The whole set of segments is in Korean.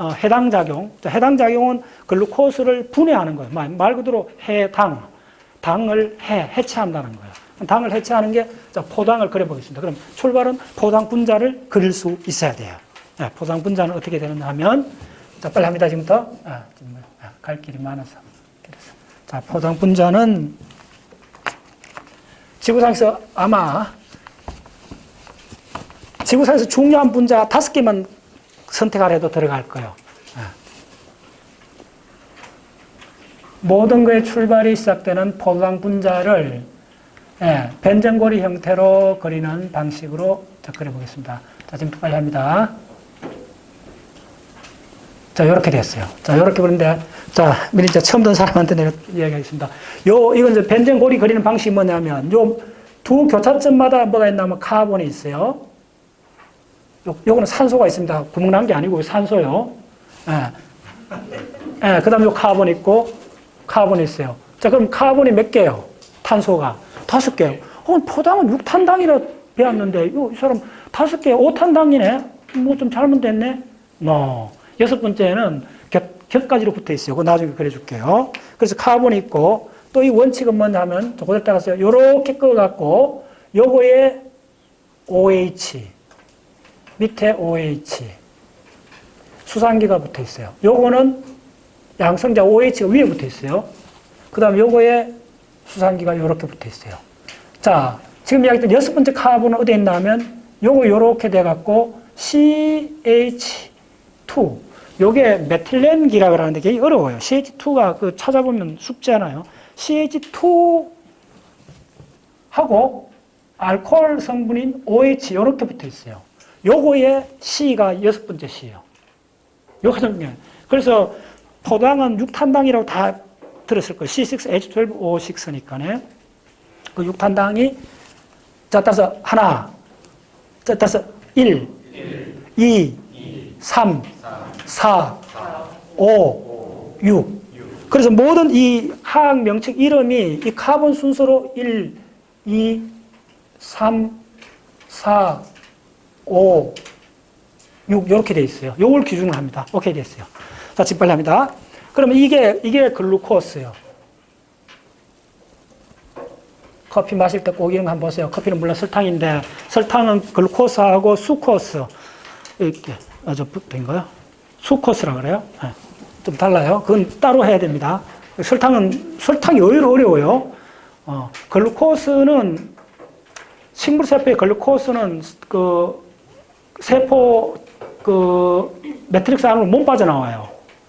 어, 해당 작용. 자, 해당 작용은 글루코스를 분해하는 거예요. 말, 말 그대로 해당. 당을 해, 해체한다는 거예요. 당을 해체하는 게 자, 포당을 그려보겠습니다. 그럼 출발은 포당 분자를 그릴 수 있어야 돼요. 자, 포당 분자는 어떻게 되느냐 하면 자, 빨리 합니다. 지금부터. 아, 지금 아, 갈 길이 많아서. 그래서. 자, 포당 분자는 지구상에서 아마 지구상에서 중요한 분자 다섯 개만 선택을 해도 들어갈 거예요. 예. 모든 것의 출발이 시작되는 포도당 분자를 예, 변전고리 형태로 그리는 방식으로 자, 그려보겠습니다. 자, 지금 빨리 합니다. 자, 이렇게 됐어요. 자, 이렇게 그런데, 자, 미리 이제 처음 든 사람한테 내가 이야기하겠습니다. 요, 이건 이제 변전고리 그리는 방식이 뭐냐면, 요 두 교차점마다 뭐가 있냐면 카본이 있어요. 요, 요거는 산소가 있습니다. 구멍 난 게 아니고 산소요. 예. 예, 그 다음에 요 카본 있고, 카본이 있어요. 자, 그럼 카본이 몇 개요? 탄소가. 다섯 개요. 어, 포당은 6탄당이라 배웠는데, 요, 이 사람 다섯 개, 5탄당이네? 뭐 좀 잘못됐네? no. 여섯 번째는 겹, 겹가지로 붙어 있어요. 그거 나중에 그려줄게요. 그래서 카본이 있고, 또 이 원칙은 뭐냐 하면, 저 그대로 따라서요. 요렇게 꺼갖고, 요거에 OH, 밑에 OH, 수산기가 붙어 있어요. 요거는 양성자 OH가 위에 붙어 있어요. 그 다음에 요거에 수산기가 요렇게 붙어 있어요. 자, 지금 이야기했던 여섯 번째 카본은 어디에 있나 하면 요거 요렇게 돼갖고 CH2 요게 메틸렌 기라 그러는데 되게 어려워요. CH2가 그 찾아보면 숙제잖아요. CH2 하고 알코올 성분인 OH 요렇게 붙어 있어요. 요거에 C가 여섯 번째 C예요. 요 중요해요. 그래서 포당은 6탄당이라고 다 들었을 거예요. C6H12O6니까네. 그 6탄당이 자 따라서 하나, 자 따라서 1, 2, 3, 4, 5, 6. 그래서 모든 이 화학 명칭 이름이 이 카본 순서로 1, 2, 3, 4, 5, 6 이렇게 돼 있어요. 요걸 기준으로 합니다. 오케이 됐어요. 자, 지금 빨리 합니다. 그러면 이게 이게 글루코스예요. 커피 마실 때 꼭 이런 거 한번 보세요. 커피는 물론 설탕인데 설탕은 글루코스하고 수코스 이렇게 붙은 거요. 수코스라 그래요. 네. 좀 달라요. 그건 따로 해야 됩니다. 설탕은 설탕이 의외로 어려워요. 어, 글루코스는 식물 세포의 글루코스는 그 세포 그 매트릭스 안으로 못 빠져나와요.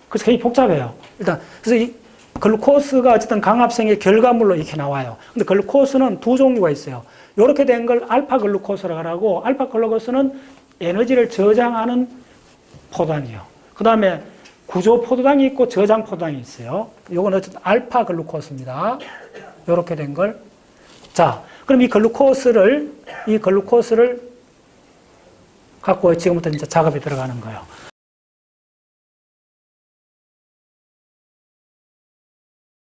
그래서 굉장히 복잡해요. 일단 그래서 이 글루코스가 어쨌든 강합성의 결과물로 이렇게 나와요. 근데 글루코스는 두 종류가 있어요. 이렇게 된 걸 알파 글루코스라고 하고 알파 글루코스는 에너지를 저장하는 포당이에요. 그 다음에 구조 포도당이 있고 저장 포도당이 있어요. 요건 어쨌든 알파 글루코스입니다. 이렇게 된 걸. 자, 그럼 이 글루코스를 이 글루코스를 갖고 지금부터 이제 작업이 들어가는 거예요.